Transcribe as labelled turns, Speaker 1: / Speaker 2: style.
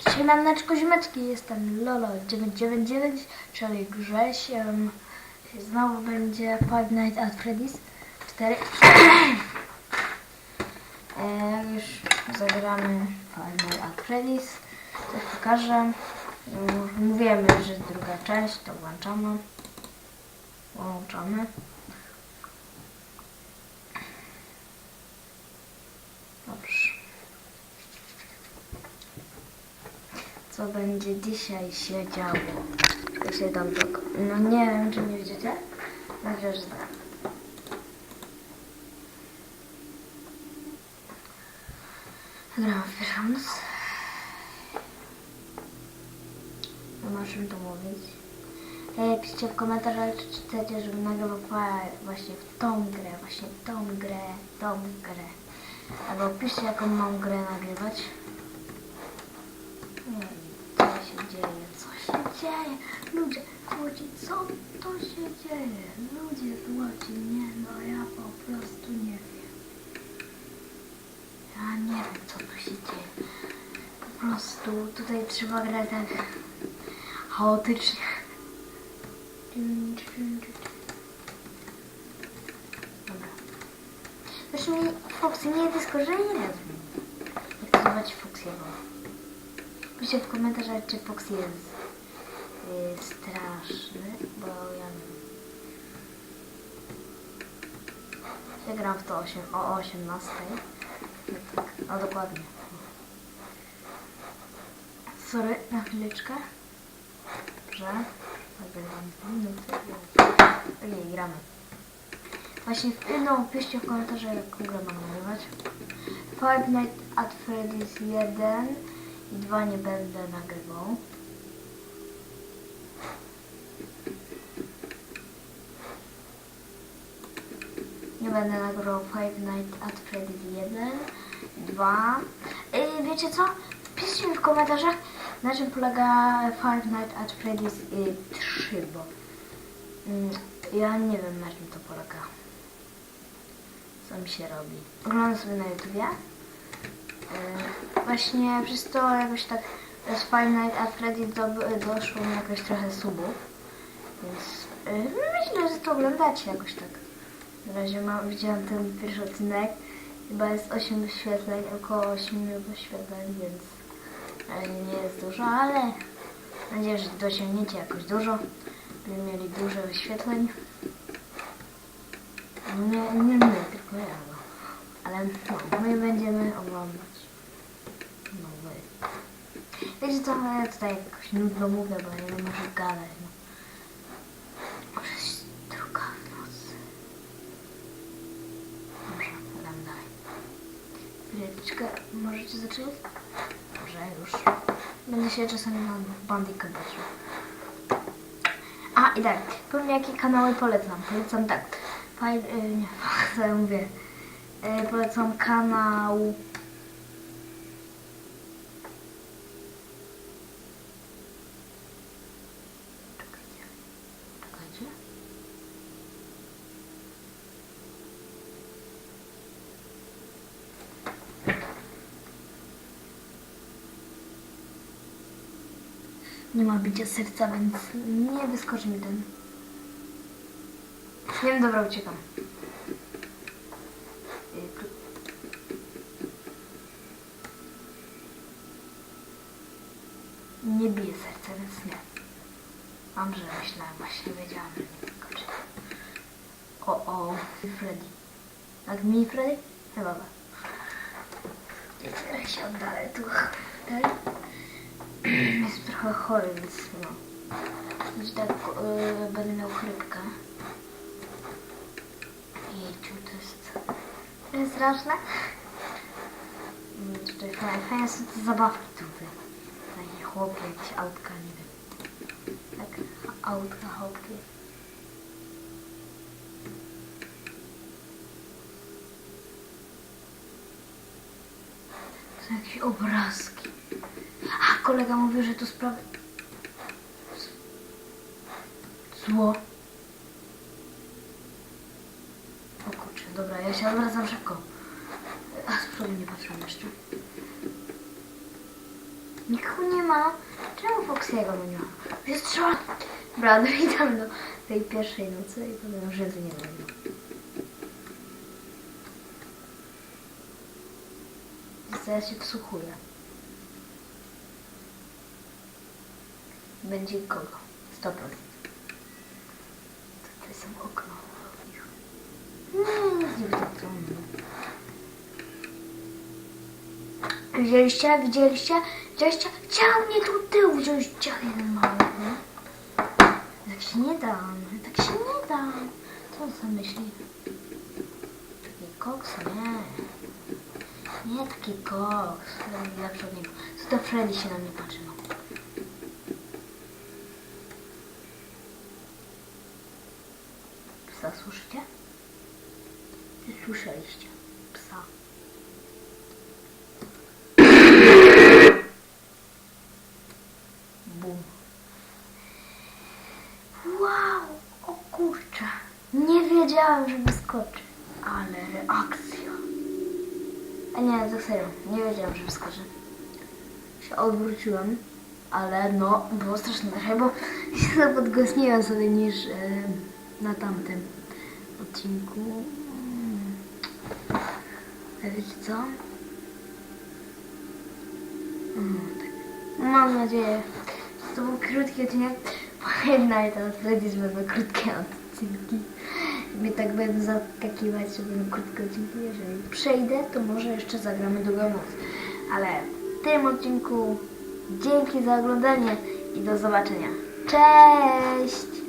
Speaker 1: Siemaneczko ziomeczki, jestem Lolo999, czyli Grześ. em, Znowu będzie Five Nights at Freddy's 4. e, już zagramy Five Nights at Freddy's. Coś pokażę. Mówiłem, że druga część, to włączamy. Włączamy. Dobrze. Co będzie dzisiaj się działo. Ja się dam tak. No nie wiem, czy nie widzicie. Myślę, że tak. Gram w noc. Nie ma czym mówić. Ej, piszcie w komentarzach, czy chcecie, żebym nagrywał fa- właśnie w tą grę, właśnie w tą grę, tą grę. Albo piszcie, jaką mam grę nagrywać. Nie wiem, się dzieje, co się dzieje? Ludzie złoci, co to się dzieje? Ludzie złoci, nie no, ja po prostu nie wiem. Ja nie wiem, co tu się dzieje. Po prostu tutaj trzeba grać tak chaotycznie. Dobra. Zresztą Foxy nie nie razu. Jak nazywać Foxy'ego? Piszcie w komentarzach, czy Fox jest y, straszny, bo ja. Ja gram w to 8, o 18. No tak, no dokładnie. Sorry, na chwileczkę. Dobrze. Nagrywam minutę. Okej, gramy. Właśnie, no, piszcie w komentarzach, jaką grę mam nagrywać. Five Nights at Freddy's 1 2 nie będę nagrywał. Nie będę nagrywał Five Nights at Freddy's 1, 2. Yy, wiecie co? Piszcie mi w komentarzach, na czym polega Five Nights at Freddy's yy, 3, bo mm, ja nie wiem na czym to polega. Co mi się robi. Oglądam sobie na YouTubie. Yy, właśnie przez to jakoś tak z Five Nights at Freddy's do, doszło mi jakoś trochę subów. Więc yy, myślę, że to oglądacie jakoś tak. Na razie mam, widziałam ten pierwszy odcinek. Chyba jest 8 wyświetleń, około 8 wyświetleń, więc yy, nie jest dużo, ale mam nadzieję, że dosięgniecie jakoś dużo. By mieli dużo wyświetleń. Nie, nie my, tylko ja. No. Ale no, my będziemy oglądać. Wiecie co, ja tutaj jakoś nudno mówię, bo ja nie muszę gadać. No. Może jest druga w nocy. Dobrze, dam dalej. Chwileczkę, możecie zacząć? Dobrze, już. Będę się czasami na bandykę patrzył. A i tak, powiem jakie kanały polecam. Polecam tak. Faj, y, nie, co ja mówię. Y, polecam kanał. Nie ma bicia serca, więc nie wyskoczy mi ten. Nie wiem, dobra, uciekam. Nie bije serce, więc nie. Mam, że myślałem, właśnie wiedziałam, że nie wyskoczy. O, o, Freddy. Tak, mini Freddy? Chyba tak. Ja się oddalę tu. Tak? Jest trochę chory, więc no. Więc tak yy, będę miał chrypkę. Jejciu, to jest... To jest straszne. Mm, Tutaj fajne, fajne są te zabawki tutaj. Takie chłopie, jakieś autka, nie wiem. Tak, autka, chłopie. Są jakieś obrazki. Kolega mówił, że to sprawy... Zło. O kurczę, dobra, ja się odwracam szybko. A z przodu nie patrzyłam jeszcze. Nikogo nie ma. Czemu Foxiego nie ma? Jest trzeba. Dobra, witam do tej pierwszej nocy i potem Żyzy nie będzie. Zaraz się wsłuchuję. Będzie kogo? 100%. Tutaj są okno. Widzieliście? Widzieliście? Widzieliście? Chciał mnie tu tył wziąć dział jeden mały. Tak się nie da. Tak się nie da. Co on sobie myśli? Taki koks? Nie. Nie taki koks. Lepszy od niego. Co to Freddy się na mnie patrzy? No. Psa słyszycie? Słyszeliście. Psa. Bum. Wow, o kurczę. Nie wiedziałam, że wyskoczy. Ale reakcja. A nie, za serio. Nie wiedziałam, że wyskoczy. Się odwróciłem, ale no, było strasznie trochę, bo się podgłosniłam sobie niż e, na tamtym odcinku. Ale wiecie co? Mm, tak. Mam nadzieję, że to był krótki odcinek. Pamiętaj, teraz Freddy's będą krótkie odcinki. Mnie tak będę zaskakiwać, że będą krótkie odcinki. Jeżeli przejdę, to może jeszcze zagramy drugą noc. Ale w tym odcinku dzięki za oglądanie i do zobaczenia. Cześć!